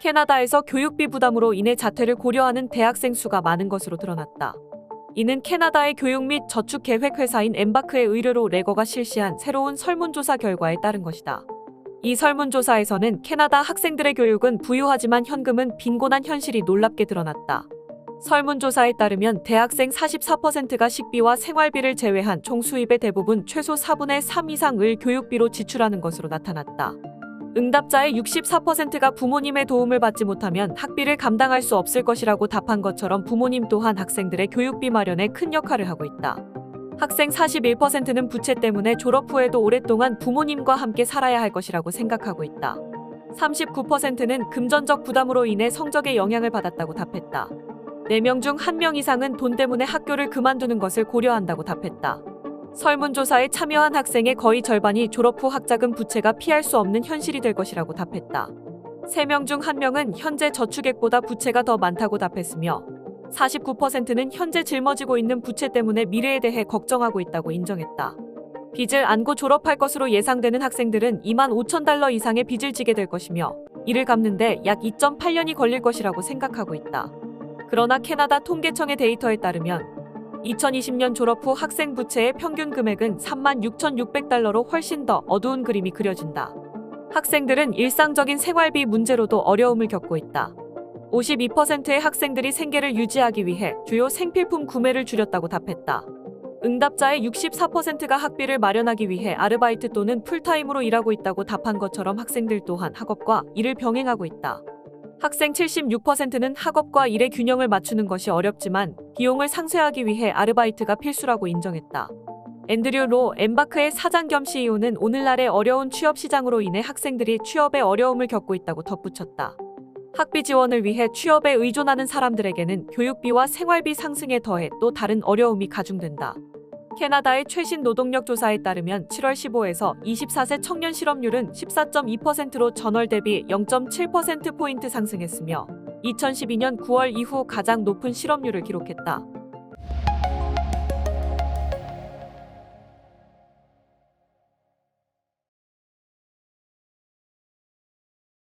캐나다에서 교육비 부담으로 인해 자퇴를 고려하는 대학생 수가 많은 것으로 드러났다. 이는 캐나다의 교육 및 저축 계획 회사인 엠바크의 의뢰로 레거가 실시한 새로운 설문조사 결과에 따른 것이다. 이 설문조사에서는 캐나다 학생들의 교육은 부유하지만 현금은 빈곤한 현실이 놀랍게 드러났다. 설문조사에 따르면 대학생 44%가 식비와 생활비를 제외한 총 수입의 대부분 최소 4분의 3 이상을 교육비로 지출하는 것으로 나타났다. 응답자의 64%가 부모님의 도움을 받지 못하면 학비를 감당할 수 없을 것이라고 답한 것처럼 부모님 또한 학생들의 교육비 마련에 큰 역할을 하고 있다. 학생 41%는 부채 때문에 졸업 후에도 오랫동안 부모님과 함께 살아야 할 것이라고 생각하고 있다. 39%는 금전적 부담으로 인해 성적에 영향을 받았다고 답했다. 4명 중 1명 이상은 돈 때문에 학교를 그만두는 것을 고려한다고 답했다. 설문조사에 참여한 학생의 거의 절반이 졸업 후 학자금 부채가 피할 수 없는 현실이 될 것이라고 답했다. 3명 중 1명은 현재 저축액보다 부채가 더 많다고 답했으며 49%는 현재 짊어지고 있는 부채 때문에 미래에 대해 걱정하고 있다고 인정했다. 빚을 안고 졸업할 것으로 예상되는 학생들은 2만 5천 달러 이상의 빚을 지게 될 것이며 이를 갚는데 약 2.8년이 걸릴 것이라고 생각하고 있다. 그러나 캐나다 통계청의 데이터에 따르면 2020년 졸업 후 학생 부채의 평균 금액은 36,600달러로 훨씬 더 어두운 그림이 그려진다. 학생들은 일상적인 생활비 문제로도 어려움을 겪고 있다. 52%의 학생들이 생계를 유지하기 위해 주요 생필품 구매를 줄였다고 답했다. 응답자의 64%가 학비를 마련하기 위해 아르바이트 또는 풀타임으로 일하고 있다고 답한 것처럼 학생들 또한 학업과 일을 병행하고 있다. 학생 76%는 학업과 일의 균형을 맞추는 것이 어렵지만 비용을 상쇄하기 위해 아르바이트가 필수라고 인정했다. 앤드류 로 엠바크의 사장 겸 CEO는 오늘날의 어려운 취업 시장으로 인해 학생들이 취업에 어려움을 겪고 있다고 덧붙였다. 학비 지원을 위해 취업에 의존하는 사람들에게는 교육비와 생활비 상승에 더해 또 다른 어려움이 가중된다. 캐나다의 최신 노동력 조사에 따르면 7월 15에서 24세 청년 실업률은 14.2%로 전월 대비 0.7%포인트 상승했으며 2012년 9월 이후 가장 높은 실업률을 기록했다.